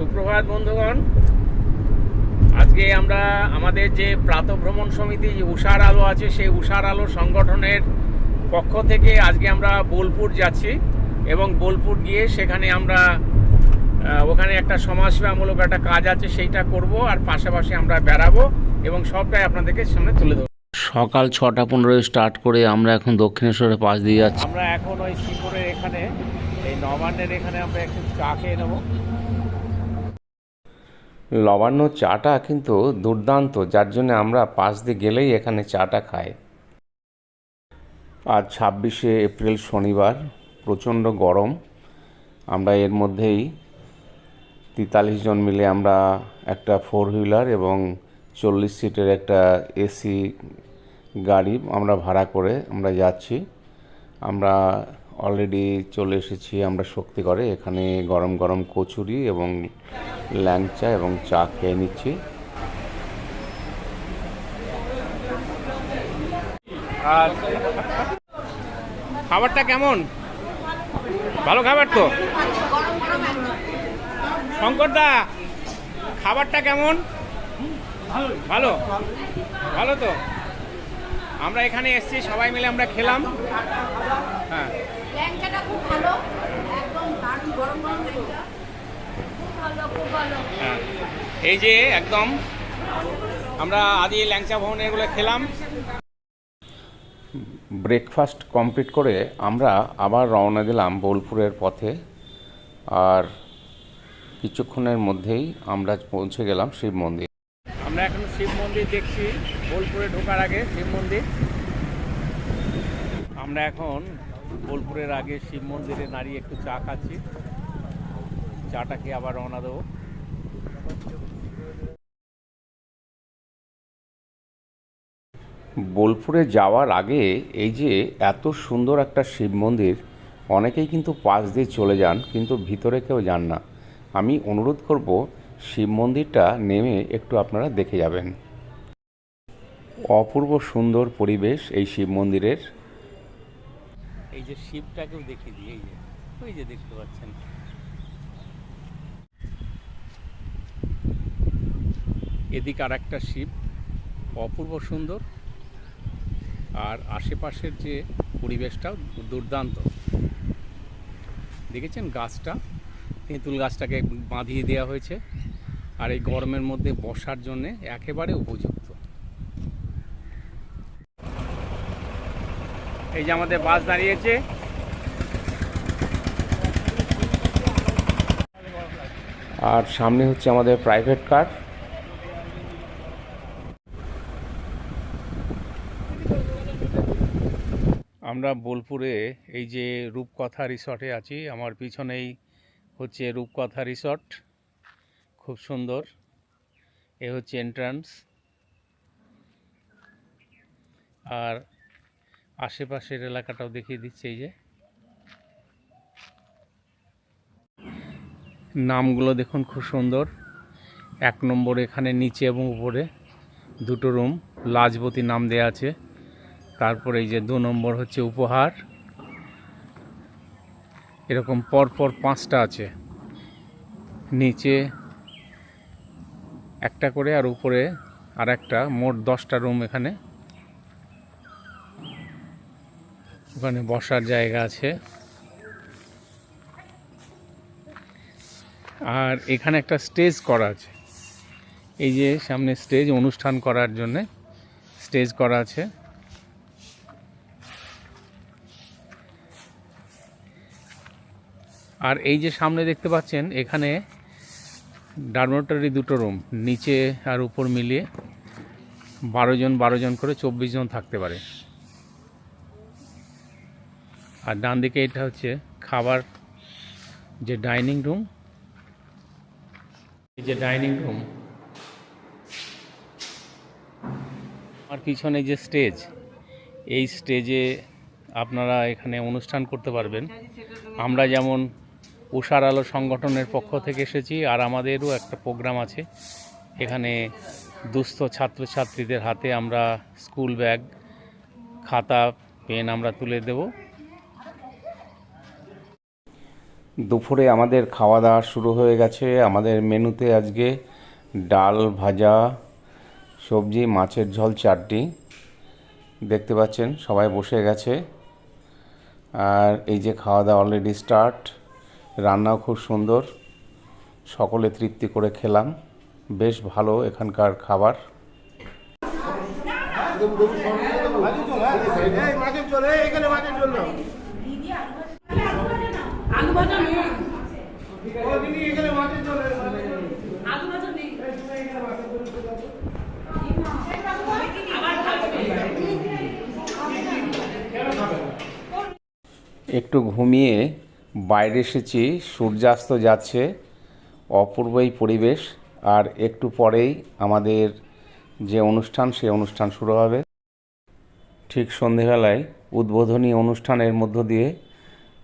সুপ্রভাত বন্ধুগণ। আজকে আমরা আমাদের যে প্রাতভ্রমণ সমিতি যে উষার আলো আছে সেই উষার আলো সংগঠনের পক্ষ থেকে আজকে আমরা বোলপুর যাচ্ছি এবং বোলপুর গিয়ে সেখানে আমরা ওখানে একটা সমাজসেবামূলক একটা কাজ আছে সেইটা করব আর পাশাপাশি আমরা বেড়াবো এবং সবটাই আপনাদেরকে সামনে তুলে ধরবো। সকাল ছটা পনেরোয় স্টার্ট করে আমরা এখন দক্ষিণেশ্বরের পাশ দিয়ে যাচ্ছি। আমরা এখন ওই শ্রীপুরের এখানে এই নবান্নের এখানে আমরা একটু চা খেয়ে নেব। লবান্ন চাটা কিন্তু দুর্দান্ত, যার জন্য আমরা পাশ দিয়ে গেলেই এখানে চাটা খাই। আজ ছাব্বিশে এপ্রিল শনিবার, প্রচণ্ড গরম। আমরা এর মধ্যেই তেতাল্লিশ জন মিলে আমরা একটা ফোর হুইলার এবং চল্লিশ সিটের একটা এসি গাড়ি আমরা ভাড়া করে আমরা যাচ্ছি। আমরা অলরেডি চলে এসেছি আমরা শক্তি করে এখানে গরম গরম কচুরি এবং ল্যাংচা এবং চা খেয়ে নিচ্ছি। আর খাবারটা কেমন? ভালো খাবার তো? শঙ্করদা খাবারটা কেমন? ভালো? ভালো তো? আমরা এখানে এসেছি, সবাই মিলে আমরা খেলাম। হ্যাঁ। ল্যাংচাটা খুব ভালো একদম দারুণ গরম গরম ল্যাংচা খুব ভালো খুব ভালো। হ্যাঁ। এই যে একদম আমরা আদি ল্যাংচা ভবনে এগুলো খেলাম। ব্রেকফাস্ট কমপ্লিট করে আমরা আবার রওনা দিলাম বোলপুরের পথে। আর কিছুক্ষণের মধ্যেই আমরা পৌঁছে গেলাম শিব মন্দির। আমরা এখন শিব মন্দির দেখছি বোলপুরে ঢোকার আগে শিব মন্দির। আমরা এখন বোলপুরের আগে শিব মন্দিরে দাঁড়িয়ে একটু চা খাচ্ছি। চাটা খেয়ে আবার রওনা দেবো। বোলপুরে যাওয়ার আগে এই যে এত সুন্দর একটা শিব মন্দির, অনেকেই কিন্তু পাশ দিয়ে চলে যান, কিন্তু ভিতরে কেউ যান না। আমি অনুরোধ করব, শিব মন্দিরটা নেমে একটু আপনারা দেখে যাবেন। অপূর্ব সুন্দর পরিবেশ এই শিব মন্দিরের। এই যে শিবটাকেও দেখিয়ে দিই, এই যে, ওই যে দেখতে পাচ্ছেন। এদিক আর একটা শিব, অপূর্ব সুন্দর। আর আশেপাশের যে পরিবেশটাও দুর্দান্ত। দেখেছেন গাছটা? তেঁতুল গাছটাকে বাঁধিয়ে দেওয়া হয়েছে। আর এই গরমের মধ্যে বসার জন্যে একেবারে উপযুক্ত এই যে আমাদের বাস দাঁড়িয়েছে। আর সামনে হচ্ছে আমাদের প্রাইভেট কার আমরা বোলপুরে এই যে রূপকথা রিসর্টে আছি। আমার পিছনেই হচ্ছে রূপকথা রিসর্ট। খুব সুন্দর। এ হচ্ছে এন্ট্রান্স আর আশেপাশের এলাকাটাও দেখিয়ে দিচ্ছে এই যে। নামগুলো দেখুন খুব সুন্দর। এক নম্বর এখানে নিচে এবং উপরে দুটো রুম লাজবতী নাম দেয়া আছে। তারপরে এই যে দু নম্বর হচ্ছে উপহার। এরকম পরপর পাঁচটা আছে। নিচে একটা করে আর উপরে আর একটা মোট দশটা রুম এখানে। ওখানে বসার জায়গা আছে। আর এখানে একটা স্টেজ করা আছে। এই যে সামনে স্টেজ অনুষ্ঠান করার জন্যে স্টেজ করা আছে। আর এই যে সামনে দেখতে পাচ্ছেন, এখানে ডারমোটারি দুটো রুম, নিচে আর উপর মিলিয়ে বারো জন বারো জন করে চব্বিশ জন থাকতে পারে। আর ডান দিকে এটা হচ্ছে খাবার যে ডাইনিং রুম। এই যে ডাইনিং রুম, আর পিছনে যে স্টেজ, এই স্টেজে আপনারা এখানে অনুষ্ঠান করতে পারবেন। আমরা যেমন উষার আলো সংগঠনের পক্ষ থেকে এসেছি, আর আমাদেরও একটা প্রোগ্রাম আছে। এখানে দুস্থ ছাত্রছাত্রীদের হাতে আমরা স্কুল ব্যাগ, খাতা, পেন আমরা তুলে দেব। দুপুরে আমাদের খাওয়া দাওয়া শুরু হয়ে গেছে। আমাদের মেনুতে আজকে ডাল ভাজা, সবজি, মাছের ঝোল চাটনি দেখতে পাচ্ছেন, সবাই বসে গেছে। আর এই যে খাওয়া দাওয়া অলরেডি স্টার্ট রান্নাও খুব সুন্দর। সকলে তৃপ্তি করে খেলাম। বেশ ভালো এখানকার খাবার। আলু ভাজা নেই। একটু ঘুমিয়ে বাইরে এসেছি, সূর্যাস্ত যাচ্ছে অপূর্ব এই পরিবেশ। আর একটু পরেই আমাদের যে অনুষ্ঠান, সে অনুষ্ঠান শুরু হবে। ঠিক সন্ধেবেলায় উদ্বোধনী অনুষ্ঠানের মধ্য দিয়ে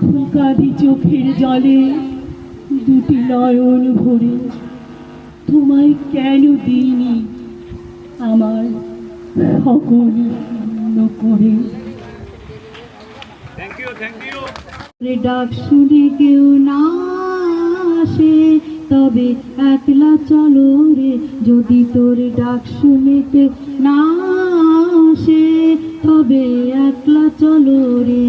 ফিরে কাঁদি চোখের জলে। দুটি নয়ন ভরে তোমায় কেন দিইনি? আমার সকল শূন্য করে। ডাক শুনে কেউ না আসে তবে একলা চলো রে। যদি তোর ডাক শুনে কেউ না আসে তবে একলা চলো রে।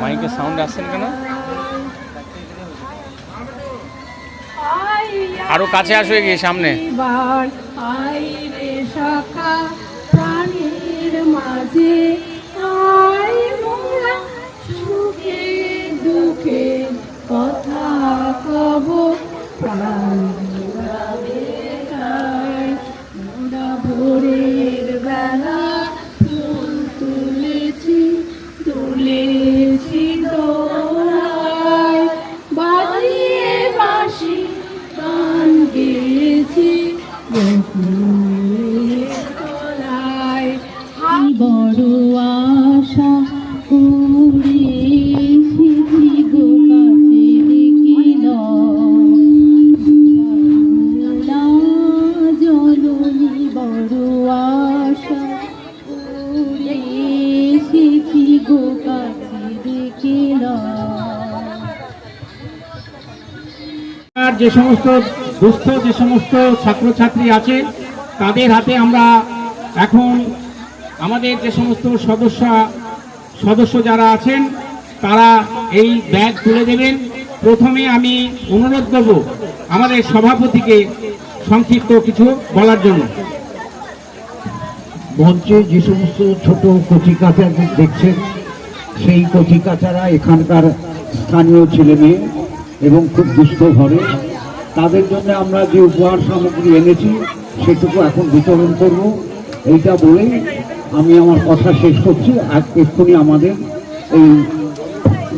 মাইকে সাউন্ড আসছে না কেন? আরও কাছে আসবে গিয়ে সামনে। প্রাণীর মাঝে সমস্ত দুস্থ যে সমস্ত ছাত্রছাত্রী আছে, তাদের হাতে আমরা এখন আমাদের যে সমস্ত সদস্য সদস্য যারা আছেন, তারা এই ব্যাগ তুলে দেবেন। প্রথমে আমি অনুরোধ করব আমাদের সভাপতিকে সংক্ষিপ্ত কিছু বলার জন্য। মঞ্চে যে সমস্ত ছোট কচি কাঁচা দেখছেন, সেই কচি কাচারা এখানকার স্থানীয় ছেলে মেয়ে এবং খুব দুস্থ ঘরে তাদের জন্য আমরা যে উপহার সামগ্রী এনেছি, সেটুকু এখন বিতরণ করব। এইটা বলেই আমি আমার কথা শেষ করছি। আর এক্ষুনি আমাদের এই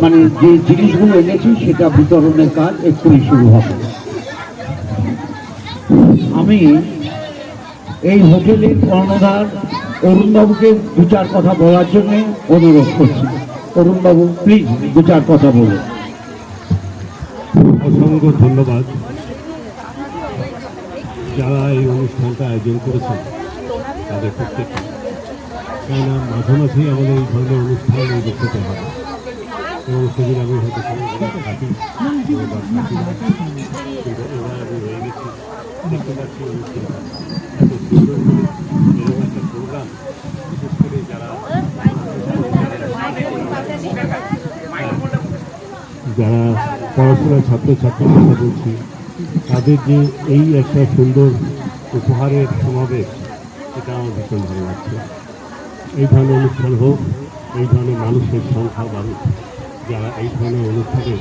মানে যে জিনিসগুলো এনেছি, সেটা বিতরণের কাজ এক্ষুনি শুরু হবে। আমি এই হোটেলের কর্ণধার অরুণবাবুকে দু চার কথা বলার জন্য অনুরোধ করছি। অরুণবাবু প্লিজ দু চার কথা বলুন। অসংখ্য ধন্যবাদ। যারা এই অনুষ্ঠানটা আয়োজন করেছেন, তাদের প্রত্যেকে কেননা মাঝে মাঝেই আমাদের এই ধরনের অনুষ্ঠান দেখতে হয়। এবং সেদিন আমি হয়তো থাকি যারা যারা পড়াশোনার ছাত্রছাত্রীর কথা বলছি তাদের যে এই একটা সুন্দর উপহারের সমাবেশ এটা আমার ভীষণ ভালো লাগছে। এই ধরনের অনুষ্ঠান হোক এই ধরনের মানুষের সংখ্যা বাড়ুক যারা এই ধরনের অনুষ্ঠানে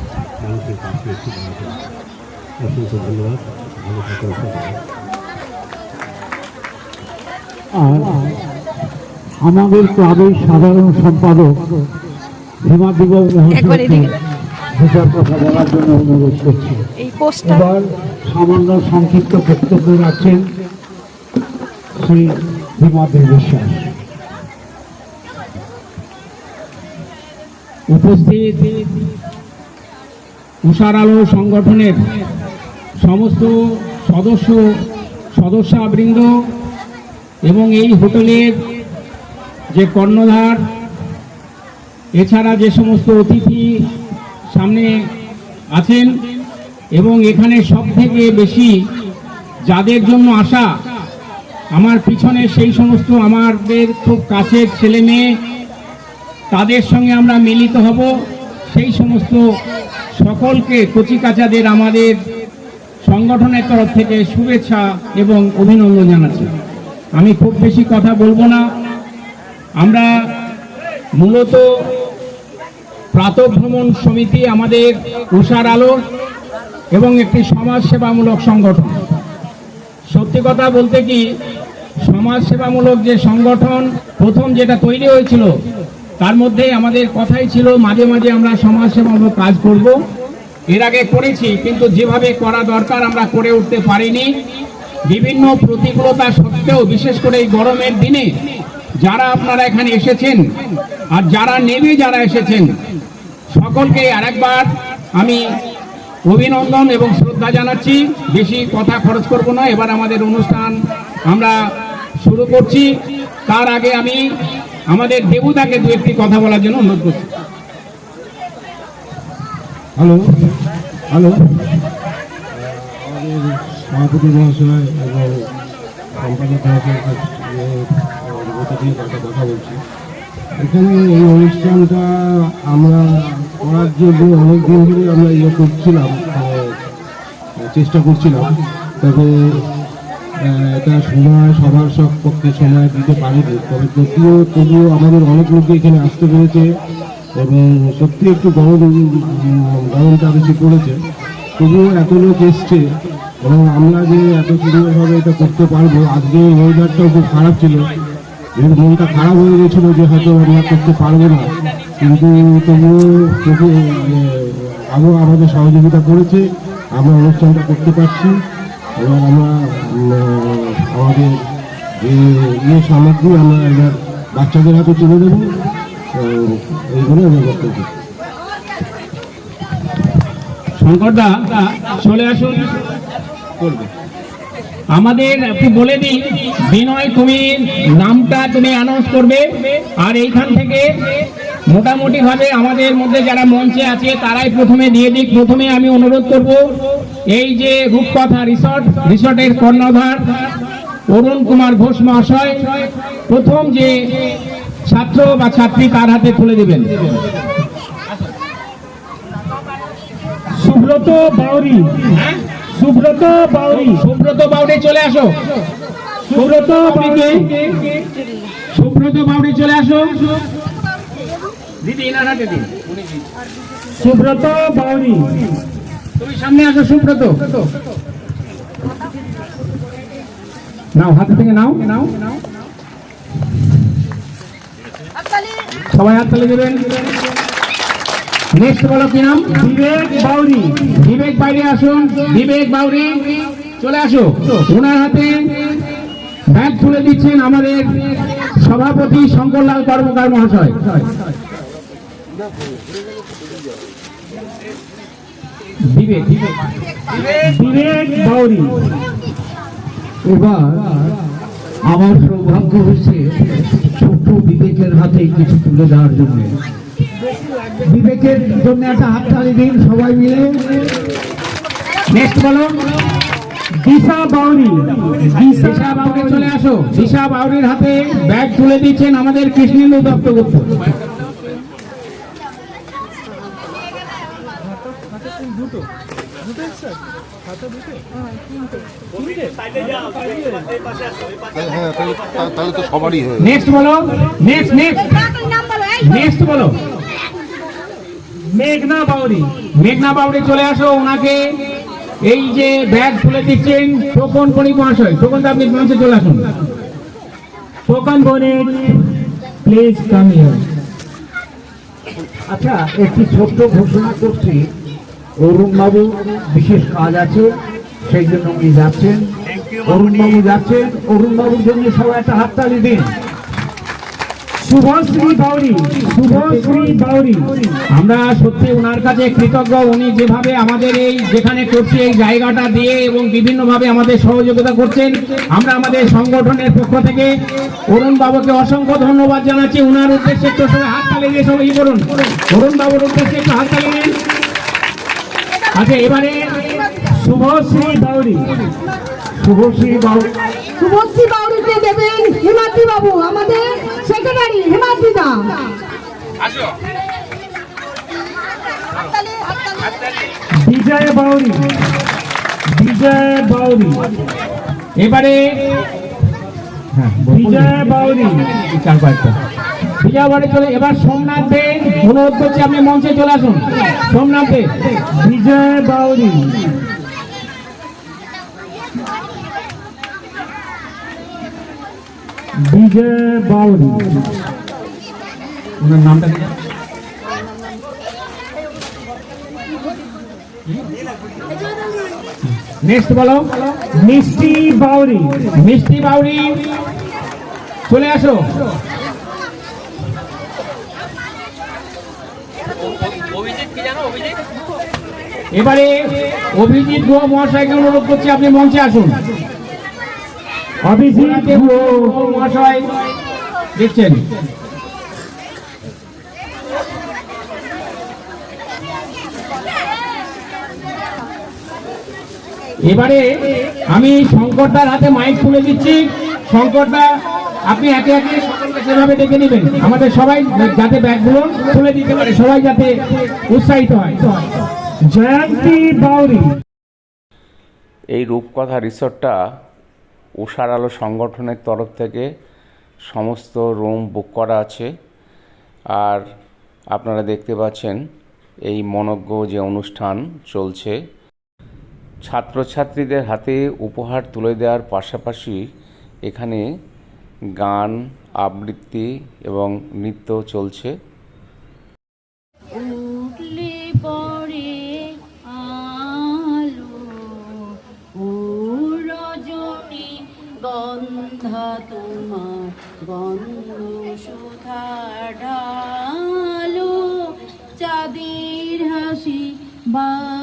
মানুষের পাশে এসে দাঁড়াবে অসংখ্য ধন্যবাদ। ভালো সবাই। আর আমাদের ক্লাবের সাধারণ সম্পাদক হিমাদিব মহাশয়কে দুটার কথা বলার জন্য অনুরোধ করছি এবার সামান্য সংক্ষিপ্ত বক্তব্য রাখছেন শ্রী হিমাদ্রি বিশ্বাস উপস্থিত উষার আলো সংগঠনের সমস্ত সদস্য, সদস্যবৃন্দ এবং এই হোটেলের যে কর্ণধার, এছাড়া যে সমস্ত অতিথি সামনে আছেন এবং এখানে সব থেকে বেশি যাদের জন্য আসা আমার পিছনে সেই সমস্ত আমাদের খুব কাছের ছেলে মেয়ে, তাদের সঙ্গে আমরা মিলিত হব। সেই সমস্ত সকলকে কচিকাচাদের আমাদের সংগঠনের তরফ থেকে শুভেচ্ছা এবং অভিনন্দন জানাচ্ছি। আমি খুব বেশি কথা বলব না। আমরা মূলত প্রাতভ্রমণ সমিতি আমাদের উষার আলো এবং একটি সমাজসেবামূলক সংগঠন। সত্যি কথা বলতে কি, সমাজসেবামূলক যে সংগঠন প্রথম যেটা তৈরি হয়েছিল, তার মধ্যে আমাদের কথাই ছিল, মাঝে মাঝে আমরা সমাজসেবামূলক কাজ করব। এর আগে করেছি, কিন্তু যেভাবে করা দরকার আমরা করে উঠতে পারিনি। বিভিন্ন প্রতিকূলতা সত্ত্বেও, বিশেষ করে এই গরমের দিনে, যারা আপনারা এখানে এসেছেন, আর যারা নেমে যারা এসেছেন সকলকে আরেকবার আমি অভিনন্দন এবং শ্রদ্ধা জানাচ্ছি। বেশি কথা খরচ করব না। এবার আমাদের অনুষ্ঠান আমরা শুরু করছি। তার আগে আমি আমাদের দেবুদাকে দু একটি কথা বলার জন্য অনুরোধ করছি। Hello hello. সভাপতি মহাশয় এবং সম্পাদক কথা বলছি। এখানে এই অনুষ্ঠানটা আমরা করার জন্য অনেক দিন ধরে আমরা ইয়ে করছিলাম চেষ্টা করছিলাম। তবে এটা সময়, সবার সব পক্ষে সময় দিতে পারেনি। তবে যদিও, তবুও আমাদের অনেক লোক এখানে আসতে পেরেছে এবং সত্যি একটু গরম গরমটা বেশি পড়েছে। তবুও এত লোক এসছে এবং আমরা যে এত সুন্দরভাবে এটা করতে পারব, আজকে ওয়েদারটাও খুব খারাপ ছিল। এর মনটা খারাপ হয়ে গেছিল যে হয়তো আমরা করতে পারব না। কিন্তু তবুও তবু আরও আমাদের সহযোগিতা করেছে। আমরা অনুষ্ঠানটা করতে পারছি। এবং আমরা আমাদের যে ইয়ে সামগ্রী আমরা এবার বাচ্চাদের হাতে তুলে দেবো। আহ, এইগুলো আমি বক্তব্য শঙ্করদা চলে আসুন। আমাদের একটু বলে দিই বিনয় তুমি নামটা তুমি অ্যানাউন্স করবে, আর এইখান থেকে মোটামুটি ভাবে আমাদের মধ্যে যারা মঞ্চে আছে, তারাই প্রথমে দিয়ে দিক। প্রথমে আমি অনুরোধ করব, এই যে রূপকথা রিসর্ট, রিসর্টের কর্ণধার অরুণ কুমার ঘোষ মহাশয়, প্রথম যে ছাত্র বা ছাত্রী তার হাতে তুলে দেবেন। সুব্রত বাউরি। সুব্রত বাউরি সুব্রত বাউরি চলে আসো। সুব্রত বাউরি সুব্রত বাউরি চলে আসো। দিদি হাতে দিন। সুব্রত বাউরি তুমি সামনে আসো সুব্রত। নাও হাত থেকে নাও নাও। সবাই হাত তালি দেবেন। নেক্সট বলো কি নাম? বিবেক বাউরি। বিবেক বাইরে আসুন। বিবেক বাউরি চলে আসো। ওনার হাতে ব্যাগ তুলে দিচ্ছেন আমাদের সভাপতি শঙ্করলাল কর্মকার মহাশয়। বিবেক বিবেক। বাউরি। এবার আমার সৌভাগ্য হয়েছে ছোট্ট বিবেকের হাতে কিছু তুলে দেওয়ার জন্য। বিবেকের জন্য একটা হাততালি দিন সবাই মিলে। নেক্সট বলো। দিশা বাউরি। দিশা বাউরি চলে আসো। দিশা বাউরির হাতে ব্যাগ তুলে দিচ্ছেন আমাদের কৃষ্ণেন্দু দত্তগুপ্ত হ্যাঁ তাহলে তো সবারই নেক্সট বলো। নেক্সট নেক্সট নেক্সট বলো। মেঘনা বাউরি মেঘনা বাউরি চলে আসো ওনাকে এই যে ব্যাগ খুলে দিচ্ছেন টোকন বণিক মহাশয়। টোকন আপনি মঞ্চে চলে আসুন। Tokon Banik please come here আচ্ছা একটি ছোট্ট ঘোষণা করছি। অরুণ বাবু বিশেষ কাজ আছে সেই জন্য উনি যাচ্ছেন। অরুণ বাবু যাচ্ছেন। অরুণ বাবুর জন্য সবাই একটা হাততালি দিন। শুভশ্রী বাউরি শুভশ্রী বাউরি আমরা সত্যি ওনার কাছে কৃতজ্ঞ। উনি যেভাবে আমাদের এই যেখানে করছে এই জায়গাটা দিয়ে এবং বিভিন্নভাবে আমাদের সহযোগিতা করছেন, আমরা আমাদের সংগঠনের পক্ষ থেকে অরুণ বাবুকে অসংখ্য ধন্যবাদ জানাচ্ছি। ওনার উদ্দেশ্যে একটু সবাই হাততালি দিয়ে সবাই করুন অরুণ বাবুর উদ্দেশ্যে একটু হাততালি দিন আচ্ছা এবারে শুভশ্রী বাউরি শুভশ্রী বাবু শুভশ্রী বাউরিকে দেবেন হিমাদ্রি বাবু আমাদের সেক্রেটারি হিমাদ্রি দা বিজয় বাউরি বিজয় বাউরি। এবারে বিজয় বাউরি। চার পাঁচটা। বিজয় বাউরি চলে এবার সোমনাথ দে অনুরোধ করছি আপনি মঞ্চে চলে আসুন। সোমনাথ দে বিজয় বাউরি। বিজয় বাউরি। ওনার নামটা কি? নেক্সট বলো। মিষ্টি বাউরি। মিষ্টি বাউরি। চলে আসো। এবারে অভিজিৎ গুহ মহাশয়কে অনুরোধ করছি আপনি মঞ্চে আসুন। অভিজিৎ গুহ মহাশয় দেখছেন। এবারে আমি শঙ্করদার হাতে মাইক তুলে দিচ্ছি। শঙ্করদা আপনি একে একে সকলকে সেভাবে ডেকে নেবেন আমাদের সবাই যাতে ব্যাগগুলো তুলে দিতে পারে সবাই যাতে উৎসাহিত হয়। জয়ন্তী বাউরি। এই রূপকথা রিসোর্টটা উষার আলো সংগঠনের তরফ থেকে সমস্ত রুম বুক করা আছে। আর আপনারা দেখতে পাচ্ছেন এই মনজ্ঞ যে অনুষ্ঠান চলছে। ছাত্রছাত্রীদের হাতে উপহার তুলে দেওয়ার পাশাপাশি এখানে গান, আবৃত্তি এবং নৃত্য চলছে। রজনী গন্ধা তোমার গন্ধ সুধা ঢালো চাঁদের হাসি বাদ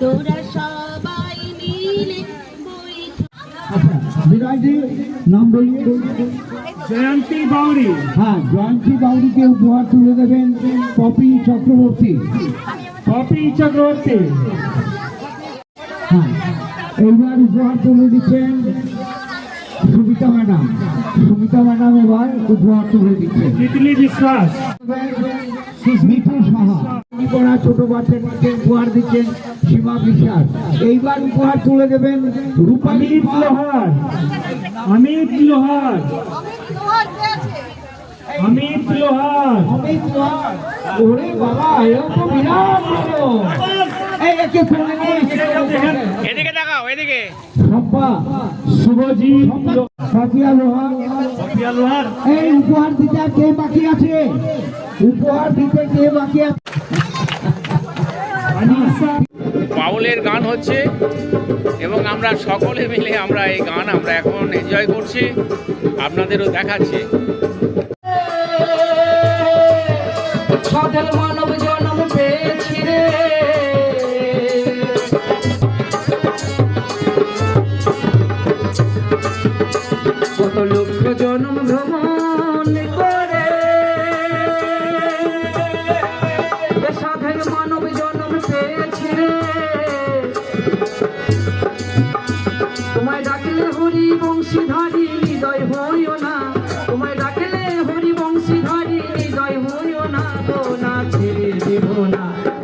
তোরা সবাই মিলে বই আচ্ছা নাম জয়ন্তী বাউরি হ্যাঁ জয়ন্তী বাউরিকে উপহার তুলে দেবেন পপি চক্রবর্তী। পপি চক্রবর্তী। হ্যাঁ এইবার উপহার তুলে দিচ্ছেন সুমিতা ম্যাডাম। সুমিতা ম্যাডাম এবার উপহার তুলে দিচ্ছেন। বিশ্বাস। সাহা। পড়া ছোট বাচ্চাদেরকে উপহার দিচ্ছেন সীমা বিশ্বাস। এইবার উপহার তুলে দেবেন রূপালী অমিত লোহার। অমিত লোহার। অমিত লোহার। অমিত লোহার। ওরে বাবা তো বিরাট বড়। এদিকে দেখাও এদিকে। সম্পা শুভজিৎ সাফিয়া লোহার। লোহার। এই উপহার দিতে কে বাকি আছে? উপহার দিতে কে বাকি আছে? বাউলের গান হচ্ছে এবং আমরা সকলে মিলে আমরা এই গান আমরা এখন এনজয় করছি, আপনাদেরও দেখাচ্ছি।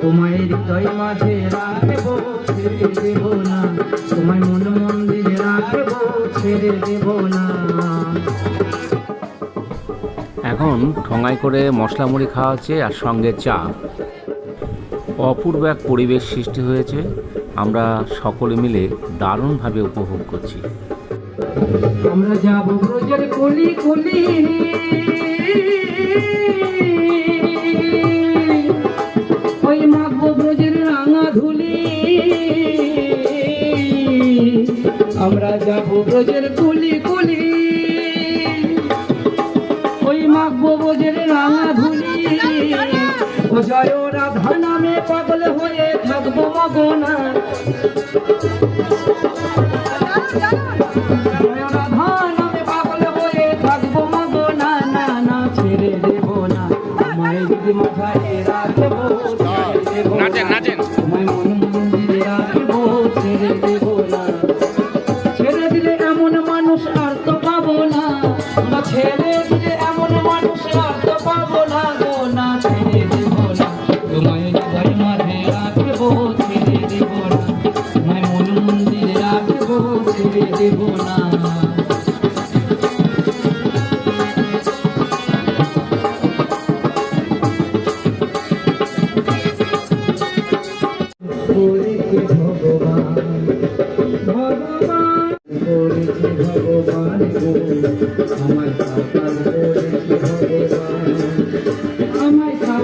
তোমায় হৃদয় মাঝে রাখব ছেড়ে দেব না। তোমায় মন মন্দিরে রাখব ছেড়ে দেব না। এখন ঠোঙায় করে মশলা মুড়ি খাওয়া হচ্ছে আর সঙ্গে চা। অপূর্ব এক পরিবেশ সৃষ্টি হয়েছে। আমরা সকলে মিলে দারুণভাবে উপভোগ করছি। আমরা যাব ব্রজের কলি কলি। যাব ব্রজের কুলি কুলি। ওই মাখবো ব্রজের রাঙা ধুলি। ও জয় রাধা নামে পাগল হয়ে থাকব মগনা। জয়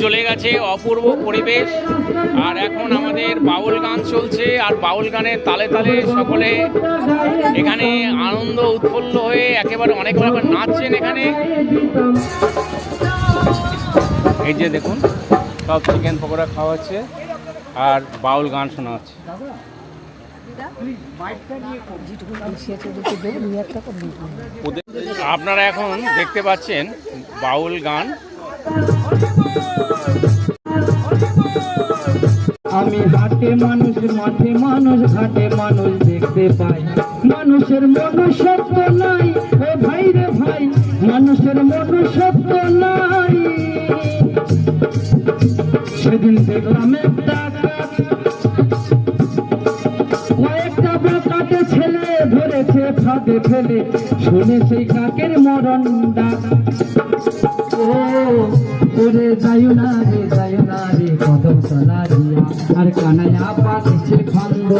জ্বলে গেছে অপূর্ব পরিবেশ। আর এখন আমাদের বাউল গান চলছে, আর বাউল গানের তালে তালে সকলে এখানে আনন্দ উৎফুল্ল হয়ে একেবারে অনেক রকম নাচছেন এখানে। এই যে দেখুন, সব চিকেন পকোড়া খাওয়া হচ্ছে, আর বাউল গান শোনা হচ্ছে। আপনারা এখন দেখতে পাচ্ছেন বাউল গান। আমি ঘাটে মানুষ, মাঠে মানুষ, ঘাটে মানুষ দেখতে পাই। মানুষের মনুষ্যত্ব নাই, ও ভাই রে ভাই, মানুষের মনুষ্যত্ব নাই। সেদিন দেখলাম একটা কয়েকটা বোকাটে ছেলে ধরেছে ফাঁদে ফেলে, শুনে সেই কাকের মরণ ডাক। ও ওরে যাইও না রে, যাইও না রে, কদম তলা দিয়া। আর কানাইয়া পাতিছে খন্দ।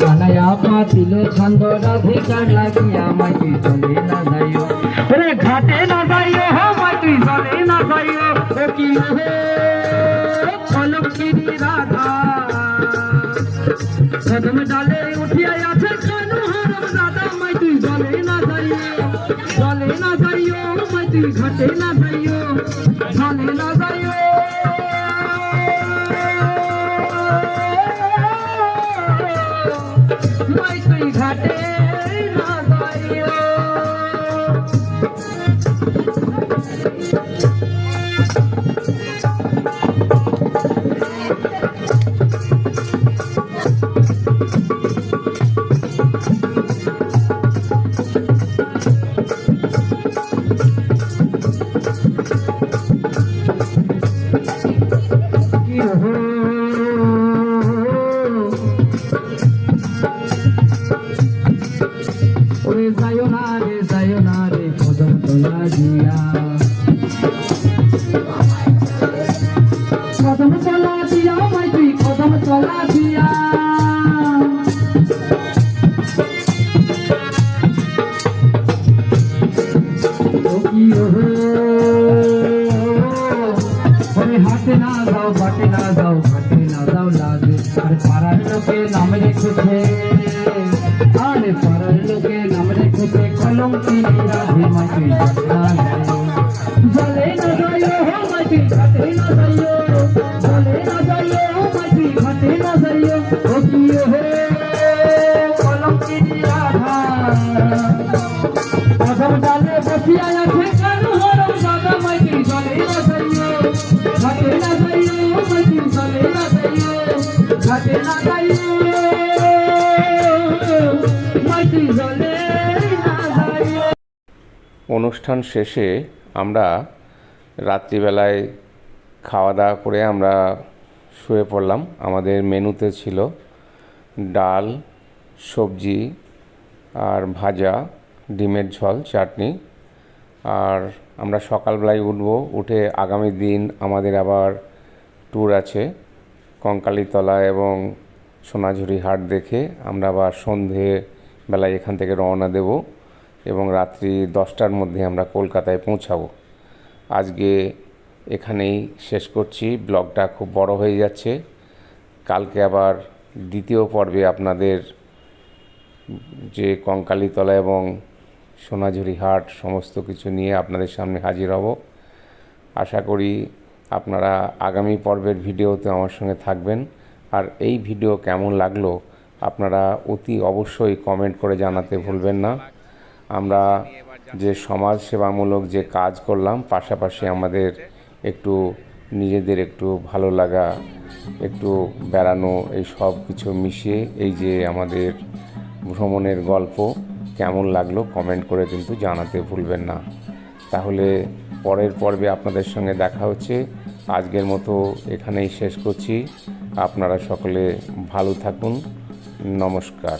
কানাইয়া পাতিল ছন্দ রাধিকার লাগিয়া আমায় তুই চলে না যাইও। ওরে ঘাটে না যাইও আমায় তুই চলে না যাইও। ও কি হে অলক্ষিনী রাধা। কদম ডালে উঠিয়া আছে কানু হারম দাদা মাই তুই জলে না যাইও। জলে না যাইও মাই তুই ঘাটে না অনুষ্ঠান শেষে আমরা রাত্রিবেলায় খাওয়া দাওয়া করে আমরা শুয়ে পড়লাম। আমাদের মেনুতে ছিল ডাল, সবজি আর ভাজা, ডিমের ঝোল, চাটনি। আর আমরা সকালবেলায় উঠবো, উঠে আগামী দিন আমাদের আবার ট্যুর আছে কঙ্কালীতলা এবং সোনাঝুরি হাট দেখে আমরা আবার সন্ধে বেলায় এখান থেকে রওনা দেব এবং রাত্রি দশটার মধ্যে আমরা কলকাতায় পৌঁছাবো। আজকে এখানেই শেষ করছি, ব্লগটা খুব বড় হয়ে যাচ্ছে। কালকে আবার দ্বিতীয় পর্বে আপনাদের যে কঙ্কালীতলা এবং সোনাঝুরি হাট সমস্ত কিছু নিয়ে আপনাদের সামনে হাজির হব। আশা করি আপনারা আগামী পর্বের ভিডিওতে আমার সঙ্গে থাকবেন। আর এই ভিডিও কেমন লাগল আপনারা অতি অবশ্যই কমেন্ট করে জানাতে ভুলবেন না। আমরা যে সমাজ সেবামূলক যে কাজ করলাম, পাশাপাশি আমাদের একটু নিজেদের একটু ভালো লাগা, একটু বেড়ানো, এই সব কিছু মিশিয়ে এই যে আমাদের ভ্রমণের গল্প কেমন লাগল কমেন্ট করে কিন্তু জানাতে ভুলবেন না। তাহলে পরের পর্বে আপনাদের সঙ্গে দেখা হচ্ছে। আজকের মতো এখানেই শেষ করছি। আপনারা সকলে ভালো থাকুন। নমস্কার।